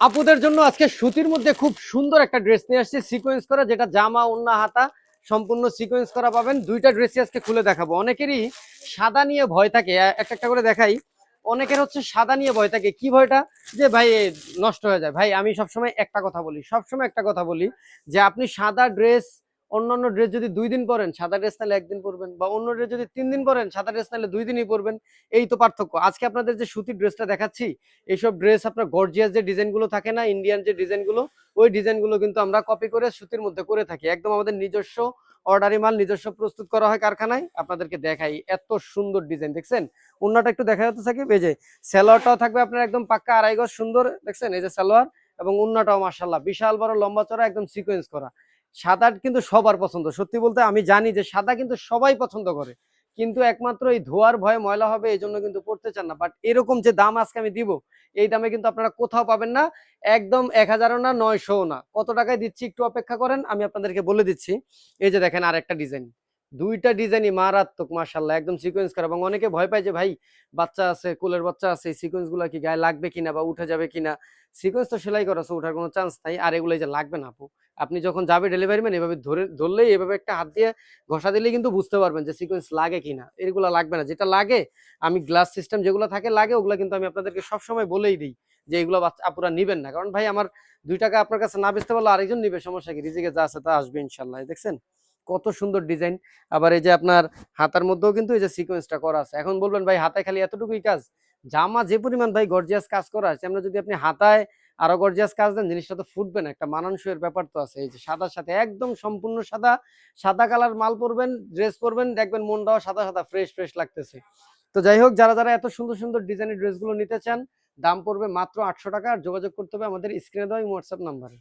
আপুদের জন্য আজকে সুতির মধ্যে খুব সুন্দর একটা ড্রেস নিয়ে আসছি সিকোয়েন্স করা, যেটা জামা ওন্না হাতা সম্পূর্ণ সিকোয়েন্স করা পাবেন। দুইটা ড্রেসই আজকে খুলে দেখাবো। অনেকেরই সাদা নিয়ে ভয় থাকে। একটা একটা করে দেখাই। অনেকের হচ্ছে সাদা নিয়ে ভয় থাকে। কি ভয়টা? যে ভাই নষ্ট হয়ে যায়। ভাই, আমি সবসময় একটা কথা বলি, সবসময় একটা কথা বলি যে আপনি সাদা ড্রেস অন্যান্য ড্রেস যদি দুই দিন পরেন, সাদা ড্রেস তাহলে একদিন পরবেন, বা অন্য ড্রেস যদি তিন দিন পরেন, সাদা ড্রেস তাহলে দুই দিনই পরবেন, এই তো পার্থক্য। আজকে আপনাদের যে সুতির ড্রেসটা দেখাচ্ছি, এইসব ড্রেস আপনার গর্জিয়াস যে ডিজাইনগুলো থাকে না ইন্ডিয়ান যে ডিজাইনগুলো ওই ডিজাইনগুলো কিন্তু আমরা কপি করে সুতির মধ্যে করে থাকি। একদম আমাদের নিজস্ব অর্ডারি মাল, নিজস্ব প্রস্তুত করা হয় কারখানায়। আপনাদেরকে দেখাই এত সুন্দর ডিজাইন দেখছেন? অন্যটা একটু দেখা যাচ্ছে সাকিব? এই যে সালোয়ারটাও থাকবে আপনার একদম পাক্কা আড়াই গজ সুন্দর, দেখছেন? এই যে সালোয়ার এবং উন্নাটাও মার্শাল্লাহ বিশাল বড় লম্বা চড়া, একদম সিকোয়েন্স করা। সাদা কিন্তু সবার পছন্দ। সত্যি বলতে আমি জানি যে সাদা কিন্তু সবাই পছন্দ করে। কিন্তু একমাত্র এই ধোয়ার ভয়ে ময়লা হবে, এই জন্য কিন্তু পড়তে চান না। বাট এরকম যে দাম আজকে আমি দিব, এই দামে কিন্তু আপনারা কোথাও পাবেন না। একদম এক হাজারও না নয়শো না। কত টাকায় দিচ্ছি একটু অপেক্ষা করেন, আমি আপনাদেরকে বলে দিচ্ছি। এই যে দেখেন আর একটা ডিজাইন। দুইটা ডিজাইনই মারাত্মক মার্শাল্লাহ একদম সিকোয়েন্স করা। এবং অনেকে ভয় পায় যে, ভাই, বাচ্চা আছে, কোলের বাচ্চা আছে, এই সিকোয়েন্সগুলা কি গায়ে লাগবে কিনা বা উঠে যাবে কিনা? সিকোয়েন্স তো সেলাই করা আছে ওঠার কোনো চান্স নাই। আর এগুলো যে লাগবে না, আপু। আপনি যখন যাবে ডেলিভারি ম্যান এভাবে ধরে, ধরলেই এভাবে একটা হাত দিয়ে ঘষা দিলেই কিন্তু বুঝতে পারবেন যে সিকোয়েন্স লাগে কিনা। এগুলো লাগবে না। যেটা লাগে, আমি গ্লাস সিস্টেম যেগুলো থাকে লাগে, ওগুলো কিন্তু আমি আপনাদেরকে সবসময় বলেই দিই যে এগুলো আপুরা নিবেন না। কারণ ভাই, আমার দুই টাকা আপনার কাছে না বেচতে পারলে আরেকজন নিবে, সমস্যা কি? রিজিকে যা আছে তা আসবে ইনশাল্লাহ দেখছেন? কত সুন্দর ডিজাইন আবার এই যে আপনার হাতার মধ্যেও কিন্তু এই যে সিকোয়েন্সটা করা আছে। এখন বলবেন ভাই, হাতায় খালি এতটুকুই কাজ? জামা যে পরিমাণ ভাই গর্জিয়াস কাজ করা আছে, আমরা যদি আপনি হাতায় আরও গর্জিয়াস কাজ দেন, জিনিসটা তো ফুটবে না, একটা মানানসইয়ের ব্যাপার তো আছে। এই যে সাদার সাথে, একদম সম্পূর্ণ সাদা সাদা কালার মাল পরবেন ড্রেস পরবেন, দেখবেন মনটাও সাদা সাদা ফ্রেশ ফ্রেশ লাগতেছে। তো যাই হোক, যারা যারা এত সুন্দর সুন্দর ডিজাইনের ড্রেসগুলো নিতে চান, দাম পড়বে মাত্র আটশো টাকা, আর যোগাযোগ করতে হবে আমাদের স্ক্রিনে দেওয়া হোয়াটসঅ্যাপ নাম্বারে